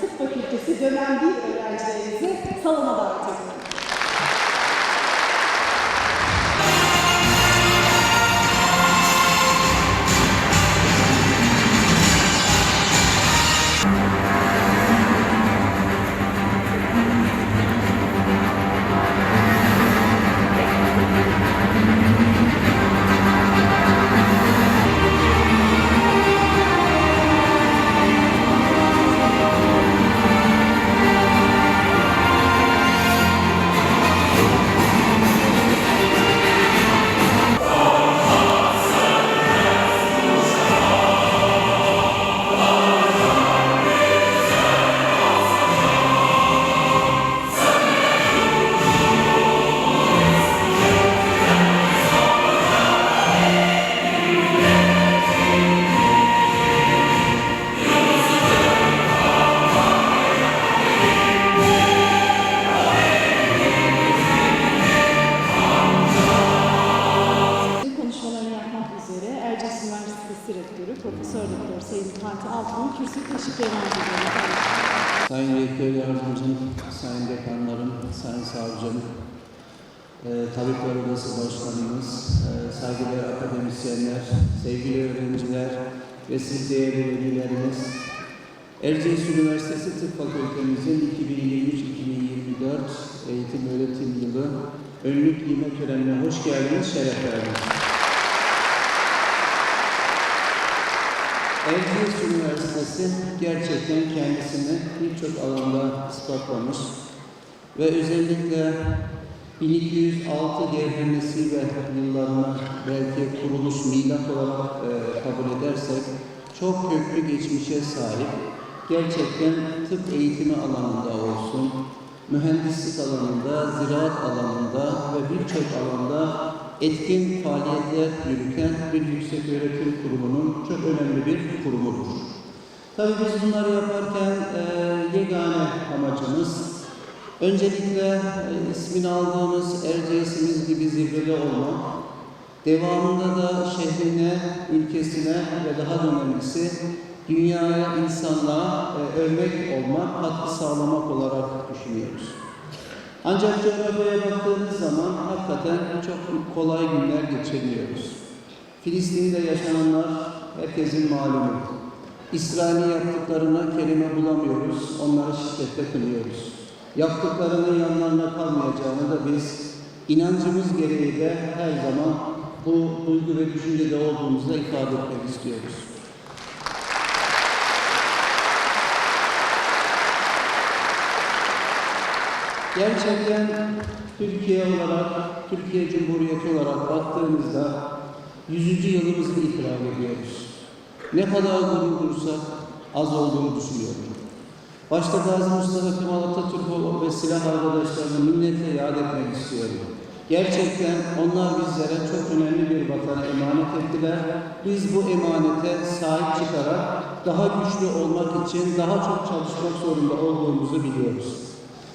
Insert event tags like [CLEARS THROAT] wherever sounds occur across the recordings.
Tıp Fakültesi dönem bir öğrencilerimizi salona davet. Öğrenciler ve siz değerli velilerimiz, Erciyes Üniversitesi Tıp Fakültemizin 2023-2024 eğitim öğretim yılı önlük giyme törenine hoş geldiniz, şeref verdiniz. Erciyes Üniversitesi gerçekten kendisini birçok alanda ispatlamış ve özellikle 1206 devrimlisi ve yıllarına belki kuruluş milat olarak e, kabul edersek çok köklü geçmişe sahip gerçekten tıp eğitimi alanında olsun, mühendislik alanında, ziraat alanında ve birçok alanda etkin faaliyetler yürüten bir yüksek öğretim kurumunun çok önemli bir kurumudur. Tabii biz bunları yaparken e, yegane amacımız öncelikle e, ismini aldığımız Erciyes'imiz gibi zirveli olmak, devamında da şehrine, ülkesine ve daha da önemlisi dünyaya, insanlığa e, örnek olmak, katkı sağlamak olarak düşünüyoruz. Ancak coğrafyaya baktığımız zaman hakikaten çok kolay günler geçiriyoruz. Filistin'de yaşananlar herkesin malumu. İsrail'in yaptıklarına kelime bulamıyoruz, onları şiddetle kınıyoruz. Yaptıklarının yanlarına kalmayacağını da biz inancımız gereği de her zaman bu duygu ve düşüncede olduğumuzda ifade etmek istiyoruz. Gerçekten Türkiye olarak, Türkiye Cumhuriyeti olarak baktığımızda 100. yılımızı itiraf ediyoruz. Ne kadar gurur dursak az olduğunu düşünüyorum. Başta Gazi Mustafa Kemal Atatürk ve silah arkadaşlarını minnetle yad etmek istiyorum. Gerçekten onlar bizlere çok önemli bir vatana emanet ettiler. Biz bu emanete sahip çıkarak daha güçlü olmak için daha çok çalışmak zorunda olduğumuzu biliyoruz.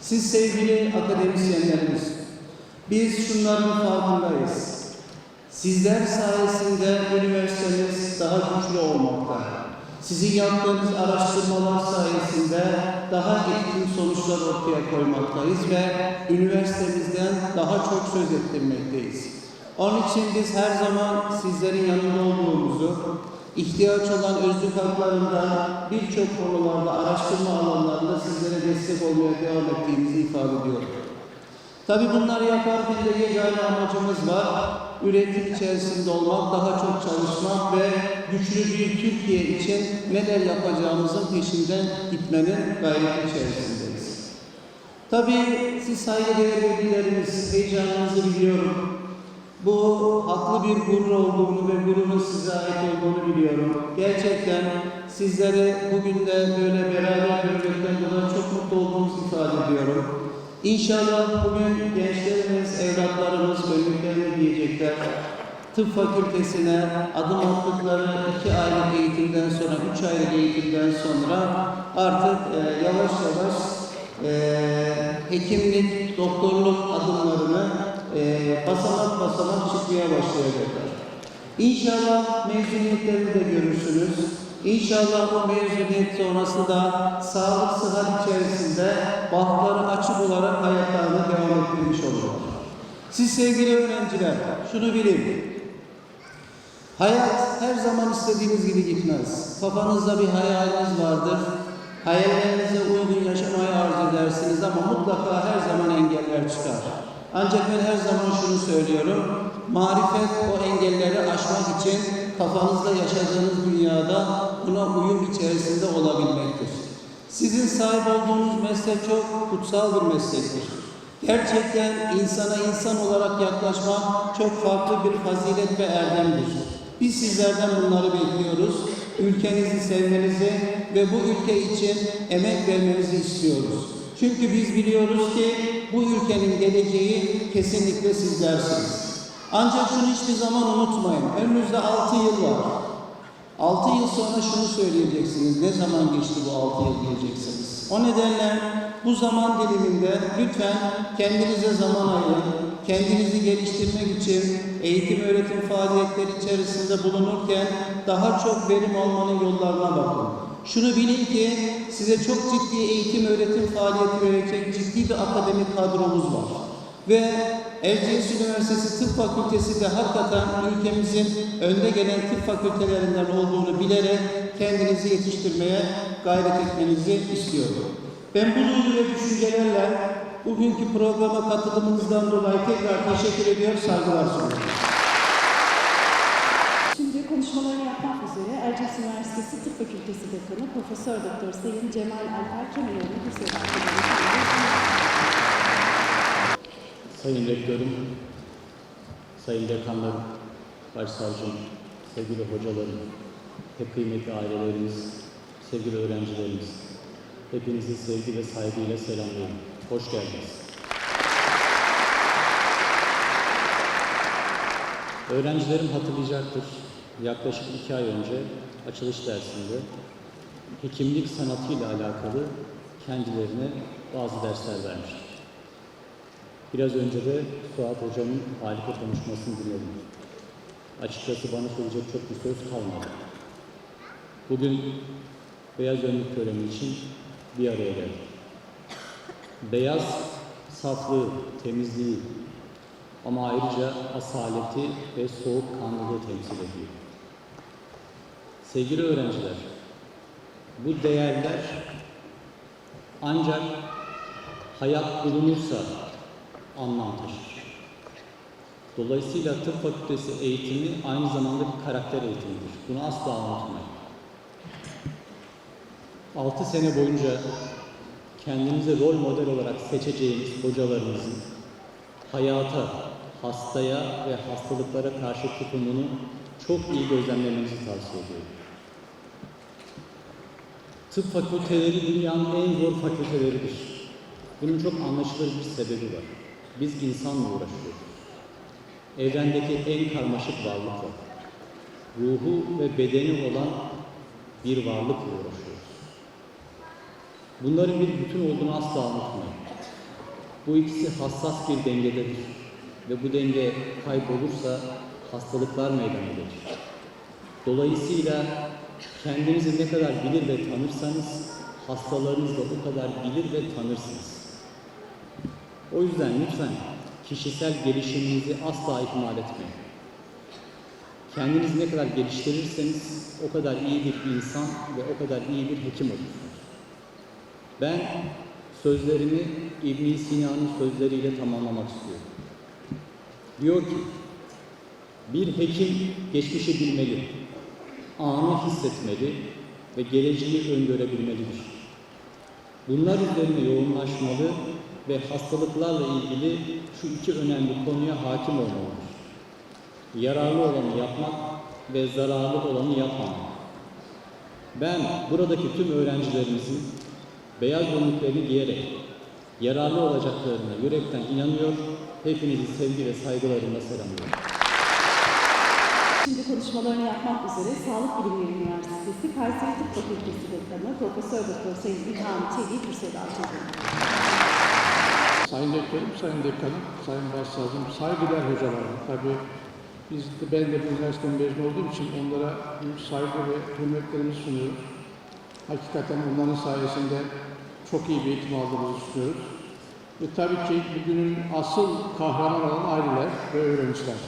Siz sevgili akademisyenlerimiz, biz şunların farkındayız. Sizler sayesinde üniversitemiz daha güçlü olmakta. Sizin yaptığınız araştırmalar sayesinde daha etkin sonuçlar ortaya koymaktayız ve üniversitemizden daha çok söz ettirmekteyiz. Onun için biz her zaman sizlerin yanında olduğumuzu, ihtiyaç olan özlük haklarında birçok konularda, araştırma alanlarında sizlere destek olmaya devam ettiğimizi ifade ediyorum. Tabii bunları yaparken de yegane amacımız var. Üretim içerisinde olmak, daha çok çalışmak ve güçlü bir Türkiye için neler yapacağımızın peşinden gitmenin gayreti içerisindeyiz. Tabii siz saygıdeğer velilerimiz, heyecanınızı biliyorum. Bu haklı bir gurur olduğunu ve gururun size ait olduğunu biliyorum. Gerçekten sizleri bugün de böyle beraber görmekten İnşallah bugün gençlerimiz, evlatlarımız önlüklerini giyecekler. tıp fakültesine adım attıkları iki aylık eğitimden sonra, üç aylık eğitimden sonra artık e, yavaş yavaş e, hekimlik, doktorluk adımlarını e, basamak basamak çıkmaya başlayacaklar. İnşallah mezuniyetlerini de görürsünüz. İnşallah o mezuniyet sonrası da sağlık sıhhat içerisinde bahtları açık olarak hayatlarını devam ettirmiş olurlar. Siz sevgili öğrenciler şunu bilin. Hayat her zaman istediğiniz gibi gitmez. Kafanızda bir hayaliniz vardır. Hayallerinize uygun yaşamayı arzu edersiniz ama mutlaka her zaman engeller çıkar. Ancak ben her zaman şunu söylüyorum. Marifet o engelleri aşmak için kafanızda yaşadığınız dünyada buna uyum içerisinde olabilmektir. Sizin sahip olduğunuz meslek çok kutsal bir meslektir. Gerçekten insana insan olarak yaklaşmak çok farklı bir fazilet ve erdemdir. Biz sizlerden bunları bekliyoruz. Ülkenizi sevmenizi ve bu ülke için emek vermenizi istiyoruz. Çünkü biz biliyoruz ki bu ülkenin geleceği kesinlikle sizlersiniz. Ancak şunu hiçbir zaman unutmayın. Önünüzde 6 yıl var. 6 yıl sonra şunu söyleyeceksiniz. Ne zaman geçti bu 6 yıl diyeceksiniz. O nedenle bu zaman diliminde lütfen kendinize zaman ayırın. Kendinizi geliştirmek için eğitim öğretim faaliyetleri içerisinde bulunurken daha çok verim almanın yollarına bakın. Şunu bilin ki size çok ciddi eğitim öğretim faaliyeti verecek ciddi bir akademik kadromuz var. Ve Erciyes Üniversitesi Tıp Fakültesi de hakikaten ülkemizin önde gelen tıp fakültelerinden olduğunu bilerek kendinizi yetiştirmeye gayret etmenizi istiyorum. Ben bu duygu ve düşüncelerle bugünkü programa katılımınızdan dolayı tekrar teşekkür ediyor, saygılar sunuyorum. Şimdi konuşmalarını yapmak üzere Erciyes Üniversitesi Tıp Fakültesi Dekanı Profesör Doktor Sayın Cemal Alper söz hakkı Sayın Rektörüm, Sayın Dekanlarım, Başsavcım, sevgili hocalarım, hep kıymetli ailelerimiz, sevgili öğrencilerimiz, hepinizi sevgi ve saygıyla selamlıyorum. Hoş geldiniz. Öğrencilerim hatırlayacaktır. Yaklaşık iki ay önce açılış dersinde hekimlik sanatıyla alakalı kendilerine bazı dersler vermiştim. Biraz önce de Suat Hocam'ın harika konuşmasını dinledim. Açıkçası bana söyleyecek çok bir söz kalmadı. Bugün beyaz önlük töreni için bir araya geldik. Beyaz saflığı, temizliği ama ayrıca asaleti ve soğukkanlılığı temsil ediyor. Sevgili öğrenciler, bu değerler ancak hayat bulunursa anlam. Dolayısıyla tıp fakültesi eğitimi aynı zamanda bir karakter eğitimidir. Bunu asla unutmayın. 6 sene boyunca kendinize rol model olarak seçeceğiniz hocalarınızın hayata, hastaya ve hastalıklara karşı tutumunu çok iyi gözlemlemenizi tavsiye ediyorum. Tıp fakülteleri dünyanın en zor fakülteleridir. Bunun çok anlaşılır bir sebebi var. Biz insanla uğraşıyoruz. Evrendeki en karmaşık varlıkla, ruhu ve bedeni olan bir varlıkla uğraşıyoruz. Bunların bir bütün olduğunu asla unutmayın. Bu ikisi hassas bir dengededir ve bu denge kaybolursa hastalıklar meydana gelir. Dolayısıyla kendinizi ne kadar bilir ve tanırsanız hastalarınızı da o kadar bilir ve tanırsınız. O yüzden lütfen kişisel gelişiminizi asla ihmal etmeyin. Kendinizi ne kadar geliştirirseniz o kadar iyi bir insan ve o kadar iyi bir hekim olursunuz. Ben sözlerimi ibn Sina'nın sözleriyle tamamlamak istiyorum. Diyor ki, bir hekim geçmişi bilmeli, anı hissetmeli ve geleceği öngörebilmelidir. Bunlar üzerine yoğunlaşmalı ve hastalıklarla ilgili şu iki önemli konuya hakim olmalıdır. Yararlı olanı yapmak ve zararlı olanı yapmamak. Ben buradaki tüm öğrencilerimizin beyaz önlüklerini giyerek yararlı olacaklarına yürekten inanıyor, hepinizi sevgi ve saygılarımla selamlıyorum. Konuşmalarını yapmak üzere Sağlık Bilimleri Üniversitesi Kayseri Tıp Fakültesi Dekanı Profesör Doktor Sayın İlham Çelik Hüseyin Çelik. Sayın Rektörüm, Sayın Dekanım, Sayın Başsavcım, saygıdeğer hocalarım. Tabii biz de, ben de bu üniversiteden mezun olduğum için onlara büyük saygı ve hürmetlerimi sunuyoruz. Hakikaten onların sayesinde çok iyi bir eğitim aldığımızı düşünüyoruz. Ve tabii ki bugünün asıl kahraman olan aileler ve öğrenciler.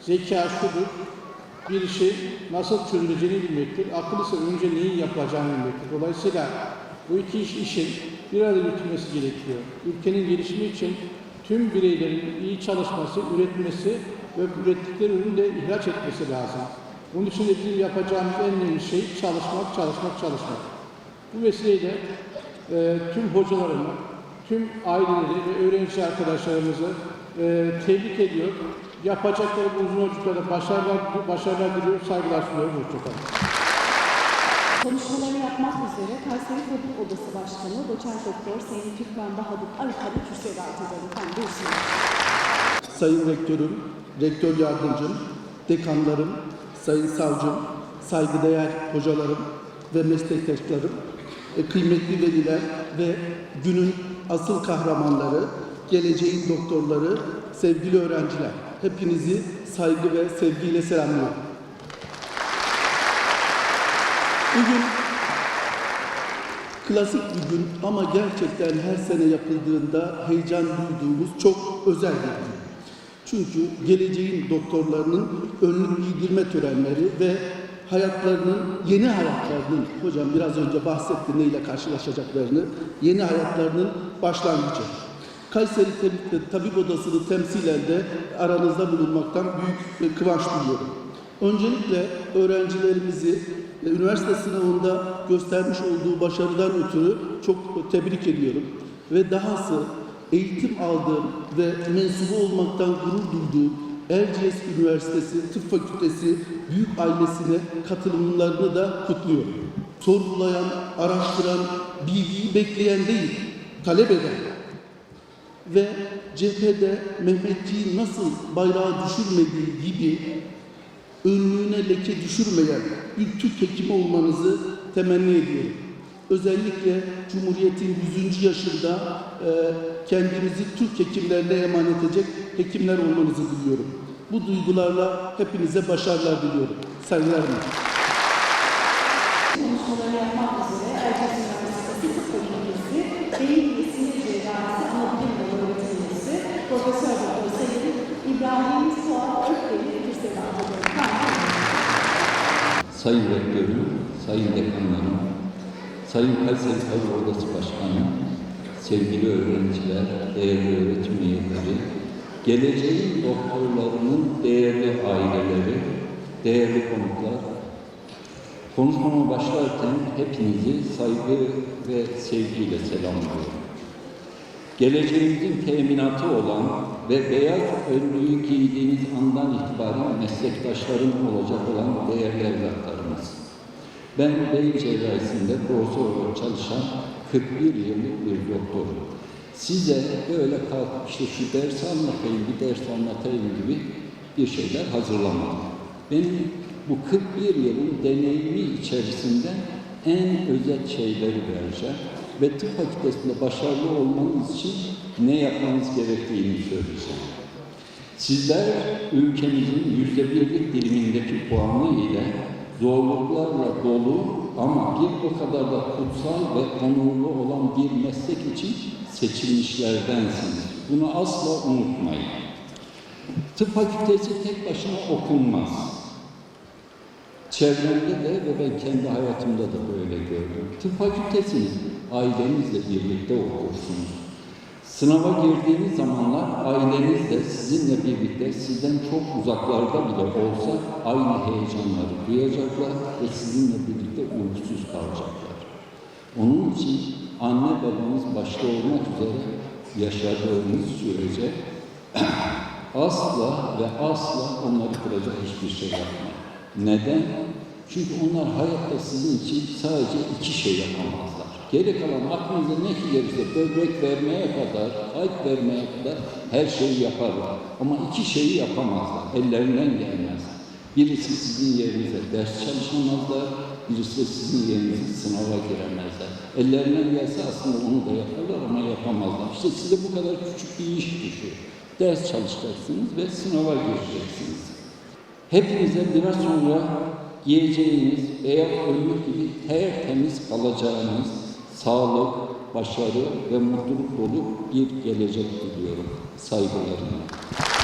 Zeka şudur, bir işi nasıl çözüleceğini bilmektir. Akıl ise önce neyi yapılacağını bilmektir. Dolayısıyla bu iki iş işin bir arada yürütülmesi gerekiyor. Ülkenin gelişimi için tüm bireylerin iyi çalışması, üretmesi ve ürettikleri ürünü de ihraç etmesi lazım. Bunun için de bizim yapacağımız en önemli şey çalışmak, çalışmak, çalışmak. Bu vesileyle e, tüm hocalarımı, tüm aileleri ve öğrenci arkadaşlarımızı e, tebrik ediyor. Yapacakları bu uzun yolculuklarda başarılar, başarılar diliyorum, saygılar sunuyorum. Hoşçakalın. Konuşmalarını yapmak üzere Kayseri Tabip Odası Başkanı Doçent Doktor Sayın Türkmen Bahadır Arıkan'ı kürsüye davet. Efendim. Sayın Rektörüm, Rektör Yardımcım, dekanlarım, Sayın Savcım, saygıdeğer hocalarım ve meslektaşlarım, e, kıymetli veliler ve günün asıl kahramanları, geleceğin doktorları, sevgili öğrenciler. Hepinizi saygı ve sevgiyle selamlıyorum. Bugün klasik bir gün ama gerçekten her sene yapıldığında heyecan duyduğumuz çok özel bir gün. Çünkü geleceğin doktorlarının önlük giydirme törenleri ve hayatlarının, yeni hayatlarının, hocam biraz önce bahsetti neyle karşılaşacaklarını, yeni hayatlarının başlangıcı. Kayseri Tabip, Odası'nı temsilen de aranızda bulunmaktan büyük kıvanç duyuyorum. Öncelikle öğrencilerimizi üniversite sınavında göstermiş olduğu başarıdan ötürü çok tebrik ediyorum. Ve dahası eğitim aldığım ve mensubu olmaktan gurur duyduğum Erciyes Üniversitesi Tıp Fakültesi büyük ailesine katılımlarını da kutluyorum. Sorgulayan, araştıran, bilgiyi bekleyen değil, talep eden ve cephede Mehmetçiği nasıl bayrağı düşürmediği gibi önlüğüne leke düşürmeyen bir Türk hekimi olmanızı temenni ediyorum. Özellikle Cumhuriyet'in 100. yaşında e, kendimizi Türk hekimlerine emanet edecek hekimler olmanızı diliyorum. Bu duygularla hepinize başarılar diliyorum. Saygılar diliyorum. Sayın Rektörüm, Sayın Dekanlarım, Sayın Kayseri Tabip Odası Başkanı, sevgili öğrenciler, değerli öğretim üyeleri, geleceğin doktorlarının değerli aileleri, değerli konuklar, konuşmama başlarken hepinizi saygı ve sevgiyle selamlıyorum. Geleceğimizin teminatı olan ve beyaz önlüğü giydiğiniz andan itibaren meslektaşlarım olacak olan değerli evlatlarımız. Ben beyin cerrahisinde profesör olarak çalışan 41 yıllık bir doktorum. Size böyle kalkıp işte şu ders anlatayım, bir ders anlatayım gibi bir şeyler hazırlamadım. Benim bu 41 yılın deneyimi içerisinde en özet şeyleri vereceğim ve tıp fakültesinde başarılı olmanız için ne yapmanız gerektiğini söyleyeceğim. Sizler ülkemizin yüzde birlik dilimindeki puanı ile zorluklarla dolu ama bir o kadar da kutsal ve onurlu olan bir meslek için seçilmişlerdensiniz. Bunu asla unutmayın. Tıp fakültesi tek başına okunmaz. Çevremde de ve ben kendi hayatımda da böyle gördüm. Tıp fakültesini ailenizle birlikte okursunuz. Sınava girdiğiniz zamanlar aileniz de sizinle birlikte sizden çok uzaklarda bile olsa aynı heyecanları duyacaklar ve sizinle birlikte uykusuz kalacaklar. Onun için anne babanız başta olmak üzere yaşadığınız sürece [CLEARS THROAT] asla ve asla onları kıracak hiçbir şey yapmayın. Neden? Çünkü onlar hayatta sizin için sadece iki şey yapamazlar. Geri kalan aklınıza ne ki gelirse böbrek vermeye kadar, kalp vermeye kadar her şeyi yaparlar. Ama iki şeyi yapamazlar. Ellerinden gelmez. Birisi sizin yerinize ders çalışamazlar, birisi sizin yerinize sınava giremezler. Ellerinden gelse aslında onu da yaparlar ama yapamazlar. İşte size bu kadar küçük bir iş düşüyor. Ders çalışacaksınız ve sınava gireceksiniz. Hepinize biraz sonra giyeceğiniz veya ölmek gibi tertemiz kalacağınız sağlık, başarı ve mutluluk dolu bir gelecek diliyorum. Saygılarımla.